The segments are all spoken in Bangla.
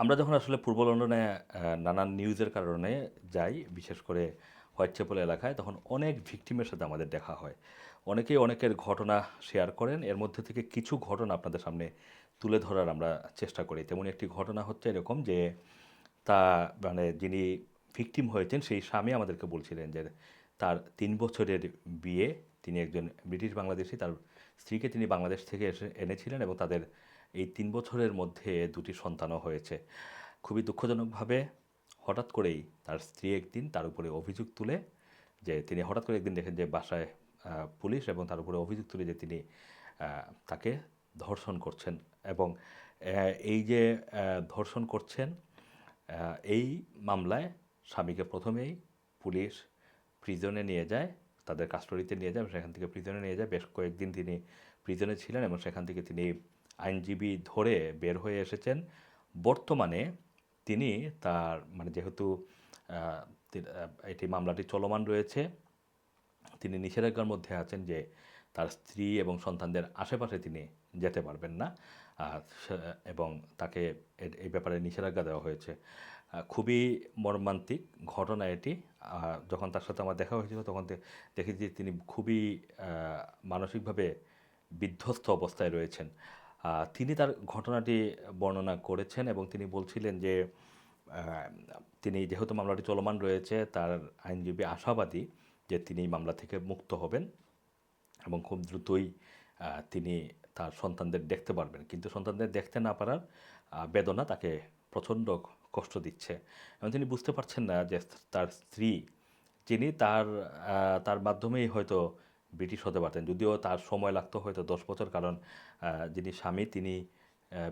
আমরা যখন আসলে পূর্ব লন্ডনে নানান নিউজের কারণে যাই, বিশেষ করে হোয়াইট চ্যাপেল এলাকায়, তখন অনেক ভিকটিমের সাথে আমাদের দেখা হয়। অনেকেই অনেকের ঘটনা শেয়ার করেন, এর মধ্যে থেকে কিছু ঘটনা আপনাদের সামনে তুলে ধরার আমরা চেষ্টা করি। তেমন একটি ঘটনা হচ্ছে এরকম যে, তা মানে যিনি ভিকটিম হয়েছেন, সেই স্বামী আমাদেরকে বলছিলেন যে, তার তিন বছরের বিয়ে, তিনি একজন ব্রিটিশ বাংলাদেশি, তার স্ত্রীকে তিনি বাংলাদেশ থেকে এসে এনেছিলেন এবং তাদের এই তিন বছরের মধ্যে দুটি সন্তানও হয়েছে। খুবই দুঃখজনকভাবে হঠাৎ করেই তার স্ত্রী একদিন তার উপরে অভিযোগ তুলে যে তিনি হঠাৎ করে একদিন দেখেন যে বাসায় পুলিশ এবং তার উপরে অভিযোগ তুলে যে তিনি তাকে ধর্ষণ করছেন এবং এই যে ধর্ষণ করছেন এই মামলায় স্বামীকে প্রথমেই পুলিশ প্রিজনে নিয়ে যায়, তাদের কাস্টডিতে নিয়ে যায় এবং সেখান থেকে প্রিজনে নিয়ে যায়। বেশ কয়েকদিন তিনি প্রিজনে ছিলেন এবং সেখান থেকে তিনি আইনজীবী ধরে বের হয়ে এসেছেন। বর্তমানে তিনি তার মানে যেহেতু এটি মামলাটি চলমান রয়েছে, তিনি নিষেধাজ্ঞার মধ্যে আছেন যে তার স্ত্রী এবং সন্তানদের আশেপাশে তিনি যেতে পারবেন না। এবং তাকে এই ব্যাপারে নিষেধাজ্ঞা দেওয়া হয়েছে। খুবই মর্মান্তিক ঘটনা এটি। যখন তার সাথে আমার দেখা হয়েছিল তখন দে- দেখি যে তিনি খুবই মানসিকভাবে বিধ্বস্ত অবস্থায় রয়েছেন। তিনি তার ঘটনাটি বর্ণনা করেছেন এবং তিনি বলছিলেন যে তিনি যেহেতু মামলাটি চলমান রয়েছে, তার আইনজীবী আশাবাদী যে তিনি মামলা থেকে মুক্ত হবেন এবং খুব দ্রুতই তিনি তার সন্তানদের দেখতে পারবেন। কিন্তু সন্তানদের দেখতে না পারার বেদনা তাকে প্রচণ্ড কষ্ট দিচ্ছে। এবং তিনি বুঝতে পারছেন না যে তার স্ত্রী, যিনি তার তার মাধ্যমেই হয়তো ব্রিটিশ হতে পারতেন। যদিও তার সময় লাগতো হয়তো দশ বছর, কারণ যিনি স্বামী, তিনি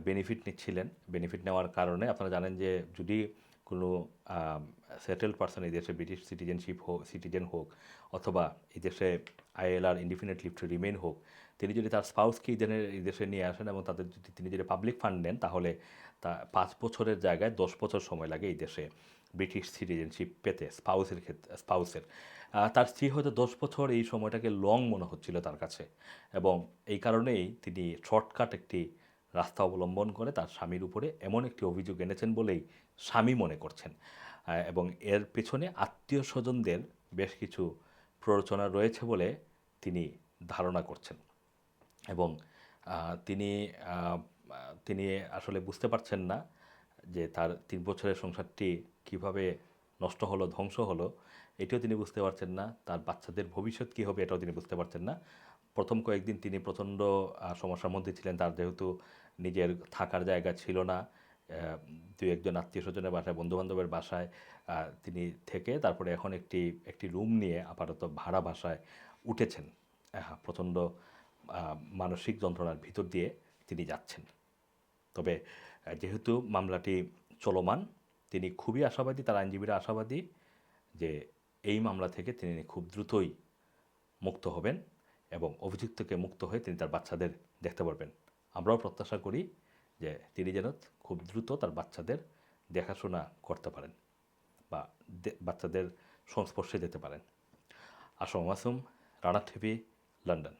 বেনিফিট নিচ্ছিলেন। বেনিফিট নেওয়ার কারণে আপনারা জানেন যে যদি কোনো সেটেল পার্সন এই দেশে ব্রিটিশ সিটিজেনশিপ হোক সিটিজেন হোক, অথবা এই দেশে ILR indefinite leave to remain হোক, তিনি যদি তার স্পাউসকে এই এই দেশে নিয়ে আসেন এবং তাদের যদি, তিনি যদি পাবলিক ফান্ড নেন, তাহলে তা পাঁচ বছরের জায়গায় দশ বছর সময় লাগে এই দেশে। ব্রিটিশ সিটিজেনশিপ পেতে স্পাউসের ক্ষেত্রে স্পাউসের। তার স্ত্রী হয়তো দশ বছর এই সময়টাকে লং মনে হচ্ছিল তার কাছে এবং এই কারণেই তিনি শর্টকাট একটি রাস্তা অবলম্বন করে তার স্বামীর উপরে এমন একটি অভিযোগ এনেছেন বলেই স্বামী মনে করছেন। এবং এর পেছনে আত্মীয় স্বজনদের বেশ কিছু প্ররোচনা রয়েছে বলে তিনি ধারণা করছেন। এবং তিনি তিনি আসলে বুঝতে পারছেন না যে তার তিন বছরের সংসারটি কীভাবে নষ্ট হলো, ধ্বংস হলো, এটিও তিনি বুঝতে পারছেন না। তার বাচ্চাদের ভবিষ্যৎ কী হবে, এটাও তিনি বুঝতে পারছেন না। প্রথম কয়েকদিন তিনি প্রচণ্ড সমস্যার মধ্যে ছিলেন। তার যেহেতু নিজের থাকার জায়গা ছিল না দুই একজন আত্মীয় স্বজনের বাসায়, বন্ধুবান্ধবের বাসায় তিনি থেকে তারপরে এখন একটি একটি রুম নিয়ে আপাতত ভাড়া বাসায় উঠেছেন। হ্যাঁ প্রচণ্ড মানসিক যন্ত্রণার ভিতর দিয়ে তিনি যাচ্ছেন। তবে যেহেতু মামলাটি চলমান, তিনি খুবই আশাবাদী, তার আইনজীবীরা আশাবাদী যে এই মামলা থেকে তিনি খুব দ্রুতই মুক্ত হবেন এবং অভিযুক্তকে মুক্ত হয়ে তিনি তার বাচ্চাদের দেখতে পারবেন। আমরাও প্রত্যাশা করি যে তিনি যেন খুব দ্রুত তার বাচ্চাদের দেখাশোনা করতে পারেন বা বাচ্চাদের সংস্পর্শে যেতে পারেন। Assam Masum Rana TV, London.